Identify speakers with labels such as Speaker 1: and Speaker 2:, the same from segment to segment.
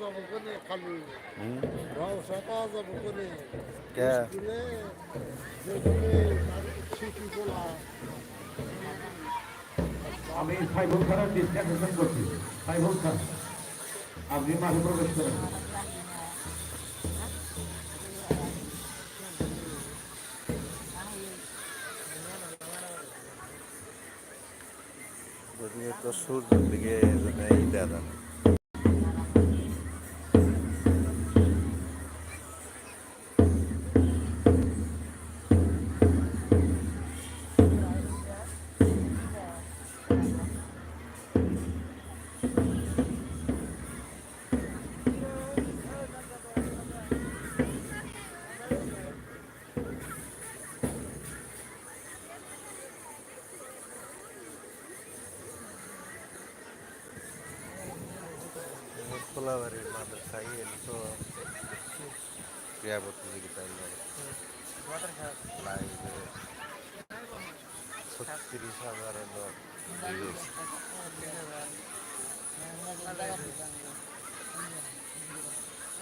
Speaker 1: যাবে কোনে খালি পাওয়া যাবে কোনে
Speaker 2: আমি ডিসকানেকশন করছি সাইবুল খান আপনি প্রবেশ করেন
Speaker 3: তো সূর্যের দিকে এই জন্য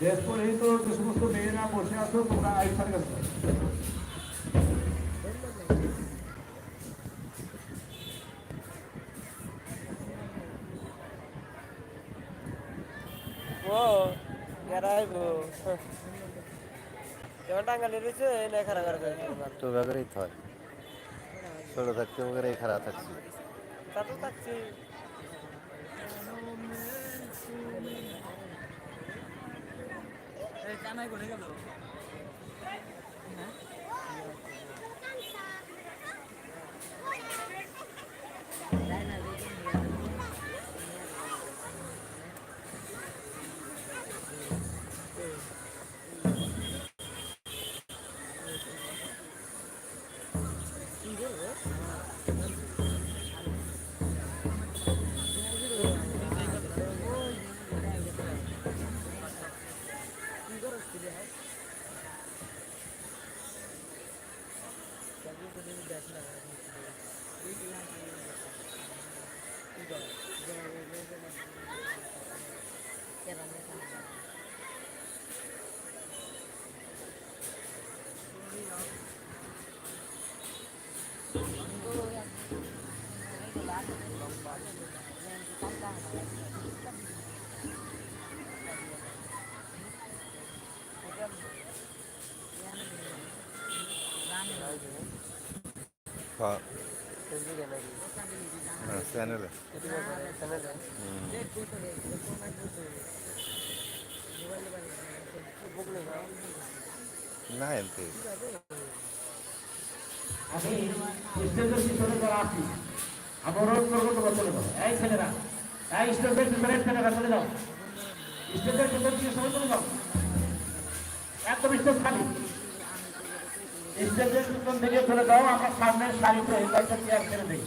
Speaker 2: দেশপর এই তো যে সমস্ত মেয়েরা বসে আছো তোমরা আইসার কাছে
Speaker 4: খারাপ
Speaker 3: তো হয় ছোট থাকতে ওখানে খারাপ থাকছি
Speaker 4: তা তো থাকছি
Speaker 3: হ্যাঁ
Speaker 4: ফেসবুকে নাকি
Speaker 3: চ্যানেলে
Speaker 4: এটি চ্যানেলে
Speaker 3: না এনতে
Speaker 2: আমি স্টেজের পিছনে যারা আছি আমি অনুরোধ করব তোমরা চলে যাও এই ছেলেরা এই স্টেজের পিছনে করে চলে যাও। স্টেজের পিছনে দিয়ে সবাই চলে যাও। একদম খালি। স্টেজের পিছন থেকে চলে যাও, আমরা সামনে সারিতে কয়েকটা চেয়ার ছেড়ে দিই।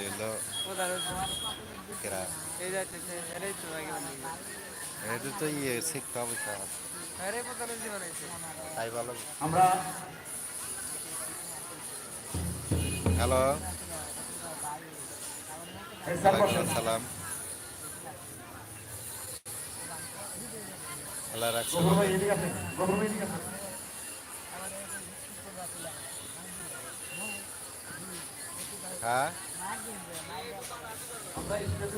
Speaker 3: হলো কেরা এটা তো ইয়ে তাই ভালো
Speaker 2: আমরা
Speaker 3: হ্যালো। সালাম আল্লাহ রাখছে
Speaker 2: গফুর ভাই এদিকে আসেন গফুর ভাই এদিকে আসেন।
Speaker 3: হ্যাঁ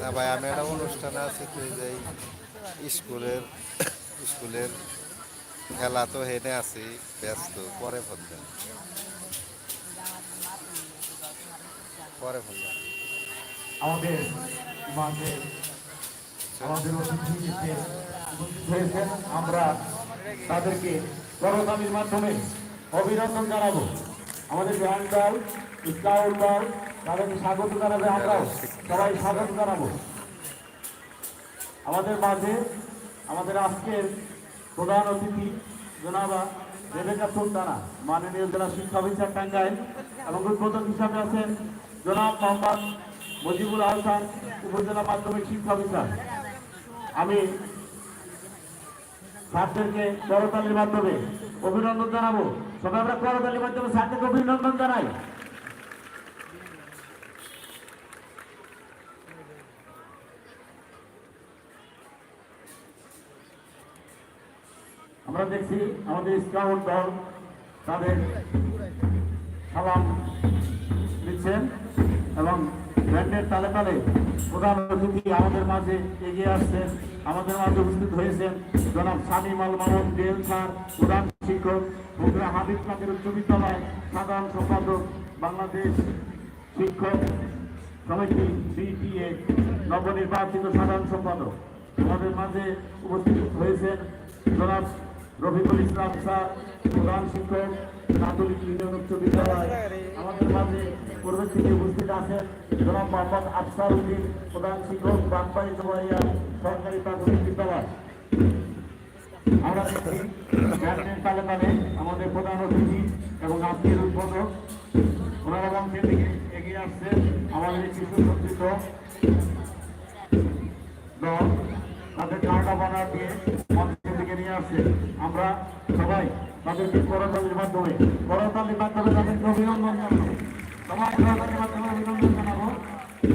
Speaker 3: না ভাই আমি একটা অনুষ্ঠানে আছি তুই যে এই স্কুলের স্কুলের খেলা তো হেনে আছি ব্যস্ত পরে ফোন দেন। পরে ফোন দেন।
Speaker 2: আমাদের মাঝে আমাদের অতিথি হয়েছেন আমরা তাদেরকে করতালির মাধ্যমে অভিনন্দন জানাব। আমাদের ব্যান্ড দল স্কাউট দল তাদেরকে স্বাগত জানাবে আমরাও সবাই স্বাগত জানাব। আমাদের মাঝে আমাদের আজকের প্রধান অতিথি জনাবা রেবেকা সুলতানা, মাননীয় জেলা শিক্ষা অফিসার টাঙ্গাইল এবং উদ্বোধক হিসাবে আছেন জনাব মোহাম্মদ মজিবুল আহসান উপজেলা মাধ্যমিক শিক্ষা অফিসার। আমি ছাত্রদেরকে করতালির মাধ্যমে অভিনন্দন জানাব। সবাই আমরা করতালির মাধ্যমে ছাত্রকে অভিনন্দন জানাই। আমরা দেখছি আমাদের স্কাউট দল তাদের সালাম দিচ্ছেন এবং ব্যান্ডের তালে তালে প্রধান অতিথি আমাদের মাঝে এগিয়ে আসছেন, আমাদের মাঝে উপস্থিত হয়েছেন জনাব সামিম আল মামুন, ডেল স্যার, প্রধান শিক্ষক, বগুড়া হাবিব কাদের উচ্চ বিদ্যালয় সাধারণ সম্পাদক, বাংলাদেশ শিক্ষক সমিতি বিটিএ নবনির্বাচিত সাধারণ সম্পাদক। আমাদের মাঝে উপস্থিত হয়েছেন জনাব রফিকুল ইসলাম স্যার, প্রধান শিক্ষক কাতলিক ইউনিয়ন উচ্চ বিদ্যালয়। আমাদের মাঝে পূর্ব থেকে উপস্থিত আছেন জনাব মোহাম্মদ আফসার উদ্দিন, প্রধান শিক্ষক বাগবাড়ি জোয়াইয়া সরকারি প্রাথমিক বিদ্যালয়। আমরা দেখছি তালে তালে আমাদের প্রধান অতিথি এবং আজকের উদ্বোধক। ওনারা দিকে এগিয়ে আসছেন আমাদের শিশু সজ্জিত দল তাদের কারণা বানা দিয়ে মঞ্চের দিকে নিয়ে আসছে আমরা সবাই তাদেরকে করতালির মাধ্যমে করতালির মাধ্যমে তাদেরকে অভিনন্দন জানাব। সবাই করতালির মাধ্যমে অভিনন্দন জানাব।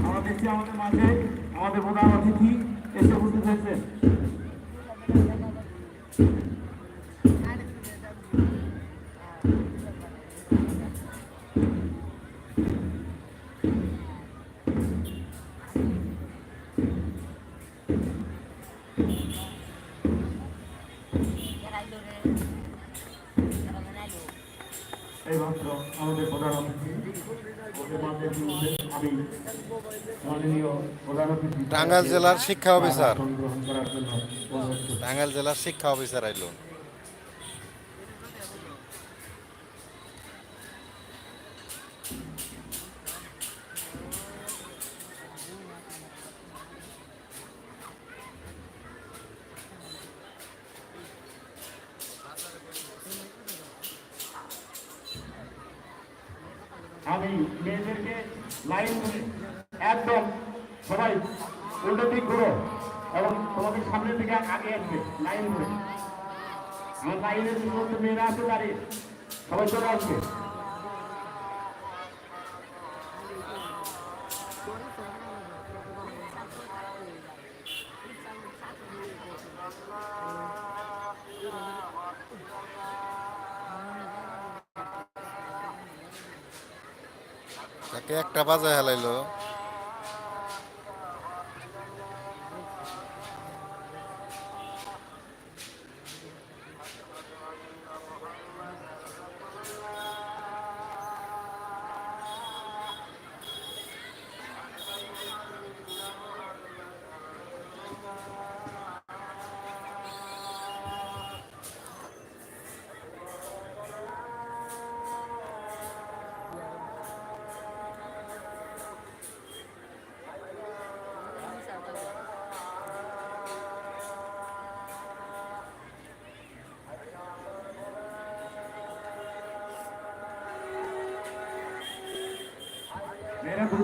Speaker 2: আমরা দেখছি আমাদের মাঝে, আমাদের প্রধান অতিথি এসে উপস্থিত হয়েছে? এই
Speaker 3: টাঙ্গাইল জেলার শিক্ষা অফিসার। টাঙ্গাইল জেলার শিক্ষা অফিসার আইলো
Speaker 2: আমি মেয়েদেরকে লাইন একদম সবাই উল্টো দিক ঘুরো এবং তোমাদের সামনের দিকে আগে আসবে লাইন ধরে আমার লাইনের মেয়েরা আছে দাঁড়িয়ে সবাই চলে আসবে।
Speaker 3: একটা বাজায় হেলাইলো।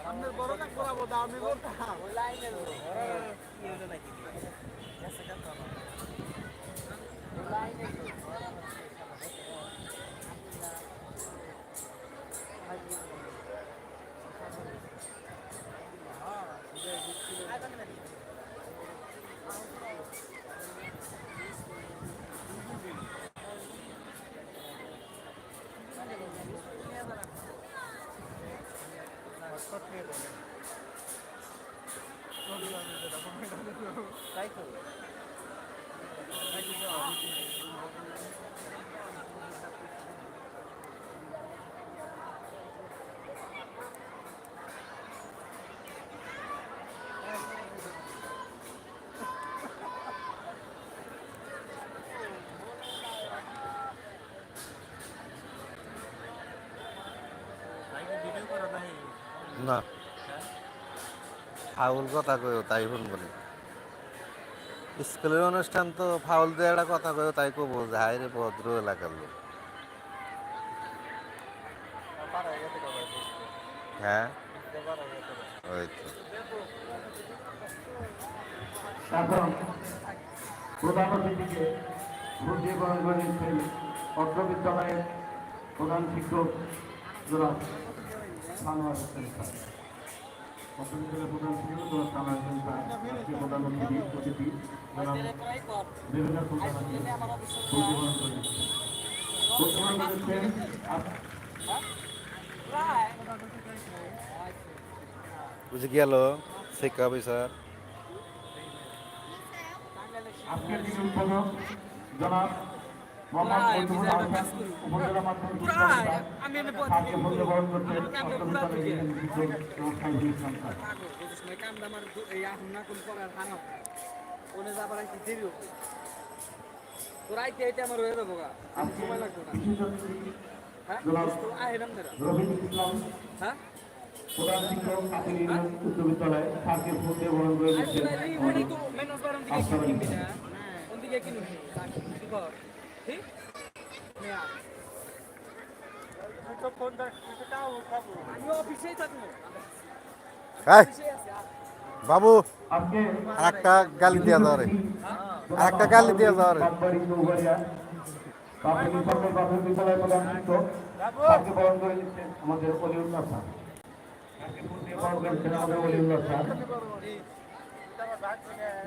Speaker 1: সামনের বড় না করাবো দামি করতে
Speaker 4: তাই তো
Speaker 3: না। ফাউল কথা কইও তাই শুনব নি স্কুলের অনুষ্ঠান তো ফাউল দিয়ে একটা কথা কইও, তাই কব যাই রে ভদ্র এলাকার লোক। হ্যাঁ? ওই তো।
Speaker 2: প্রধান অতিথিকে অর্থ বিদ্যালয়ের প্রধান শিক্ষক বিদ্যালয়ের প্রধান শিক্ষক জনাব সানোয়ার হোসেন স্যার আজকে প্রধান অতিথি অতিথি জনাব দেবেন্দ্র প্রধানকে বুদ্ধি গ্রহণ করে নিচ্ছেন বুদ্ধি গ্রহণ করেছেন
Speaker 3: বুঝে গেল? শিক্ষা অফিসার
Speaker 2: আজকের উদ্বোধক জনাব সংস্থা
Speaker 1: কামটা আমার হয়ে যাব গা। সময় লাগবে না। হ্যাঁ? আহেরাম ধরা। হ্যাঁ?
Speaker 2: প্রধান শিক্ষক কাতিল উচ্চ বিদ্যালয়। স্যারকে ফুল দিয়ে বরণ করে দিচ্ছেন।
Speaker 1: আছে
Speaker 3: বাবু আর একটা গালি দিয়া দাও আর একটা গালি দিয়া দাও রে।
Speaker 2: বাগবাড়ি চৌবাড়িয়া প্রাথমিক সরকারি প্রাথমিক বিদ্যালয়ের প্রধান শিক্ষক স্যারকে বরণ করে দিচ্ছেন আমাদের অলিউল্লাহ স্যার স্যারকে ফুল দিয়ে বরণ করেছেন আমাদের অলিউল্লাহ স্যার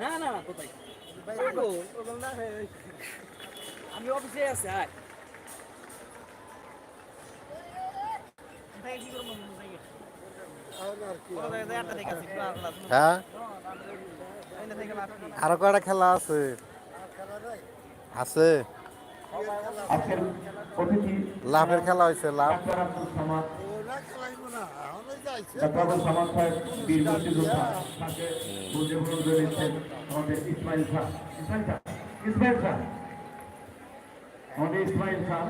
Speaker 1: না না না কোথায় আমি অফিসে আছি আয়।
Speaker 3: হ্যাঁ? আরও কয়টা খেলা আছে? আছে। লাভের খেলা হয়েছে লাভ।
Speaker 2: ইসমাইল স্যার ইসমাইল স্যার আমাদের ইসমাইল স্যার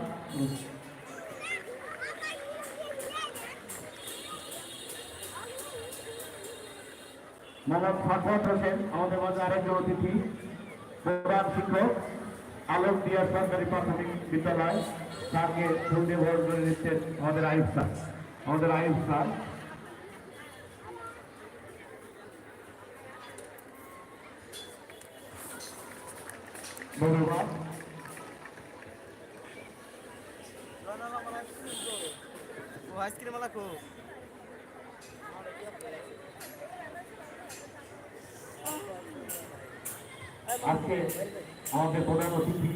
Speaker 2: মোহাম্মদ ফারফাত হোসেন আমাদের মাঝে আরেকজন অতিথি প্রধান শিক্ষক আলোক দিয়া সরকারি প্রাথমিক বিদ্যালয় তাকে ফুল দিয়ে বরণ করে নিচ্ছেন আমাদের আইব স্যার আমাদের আইব স্যার ধন্যবাদ
Speaker 4: আইসক্রিম আলা কো।
Speaker 2: আজকে আমাদের প্রধান অতিথি